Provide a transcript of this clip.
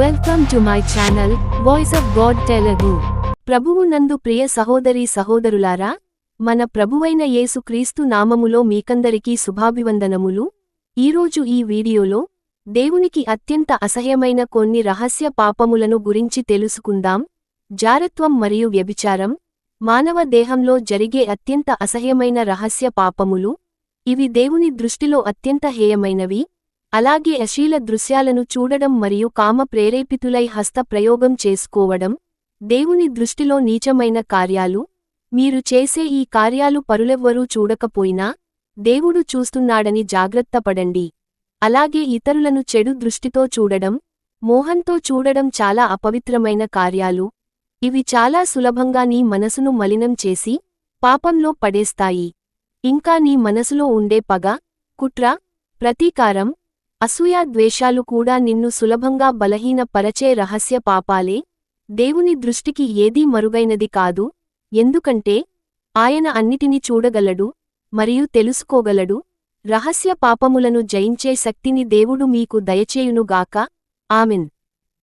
Welcome to my channel voice of God Telugu ప్రభువు నందు ప్రియ సహోదరి సహోదరులారా మన ప్రభువైన యేసుక్రీస్తు నామములో మీకందరికీ శుభాభివందనములు. ఈరోజు ఈ వీడియోలో దేవునికి అత్యంత అసహ్యమైన కొన్ని రహస్య పాపములను గురించి తెలుసుకుందాం. జారత్వం మరియు వ్యభిచారం మానవ దేహంలో జరిగే అత్యంత అసహ్యమైన రహస్య పాపములు. ఇవి దేవుని దృష్టిలో అత్యంత హేయమైనవి. అలాగే అశీల దృశ్యాలను చూడడం మరియు కామ ప్రేరేపితులై హస్త ప్రయోగం చేసుకోవడం దేవుని దృష్టిలో నీచమైన కార్యాలు మీరు చేసే ఈ కార్యాలు పరులెవ్వరూ చూడకపోయినా దేవుడు చూస్తున్నాడని జాగ్రత్తపడండి అలాగే ఇతరులను చెడు దృష్టితో చూడడం మోహంతో చూడడం చాలా అపవిత్రమైన కార్యాలు. ఇవి చాలా సులభంగా నీ మనసును మలినం చేసి పాపంలో పడేస్తాయి. ఇంకా నీ మనసులో ఉండే పగ కుట్ర ప్రతీకారం అసూయ ద్వేషాలు కూడా నిన్ను సులభంగా బలహీనపరచే రహస్య పాపాలే. దేవుని దృష్టికి ఏదీ మరుగైనది కాదు. ఎందుకంటే ఆయన అన్నిటిని చూడగలడు మరియు తెలుసుకోగలడు. రహస్య పాపములను జయించే శక్తిని దేవుడు మీకు దయచేయునుగాక. ఆమెన్.